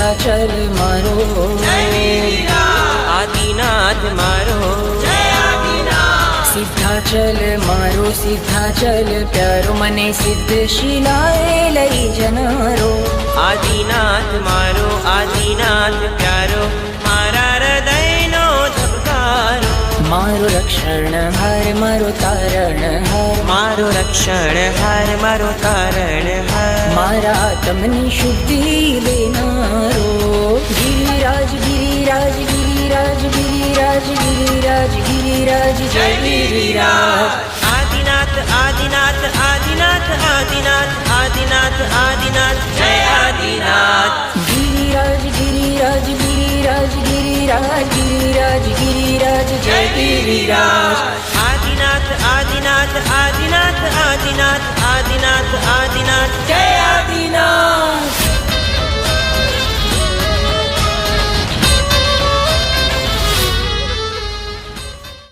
સિદ્ધાચલ મારો આદિનાથ મારો સિદ્ધાચલ મારો સિદ્ધાચલ પ્યારો મને સિદ્ધ શિલાએ લઈ જનારો આદિનાથ મારો આદિનાથ પ્યારો મારા હૃદયનો ધબકારો મારો રક્ષણ હાર મારો તારણ હાર મારો રક્ષણ હાર મારો તારણ મારા તમને શુદ્ધિ દેનારો ગિરિરાજ ગિરિરાજ ગિરિરાજ ગિરિરાજ ગિરિરાજ ગિરિરાજ જય ગિરિરાજ આદિનાથ આદિનાથ આદિનાથ આદિનાથ આદિનાથ આદિનાથ જય આદિનાથ ગિરિરાજ ગિરિરાજ ગિરિરાજ ગિરિરાજ ગિરિરાજ ગિરિરાજ જય ગિરિરાજ આદિનાથ આદિનાથ આદિનાથ આદિનાથ આદિનાથ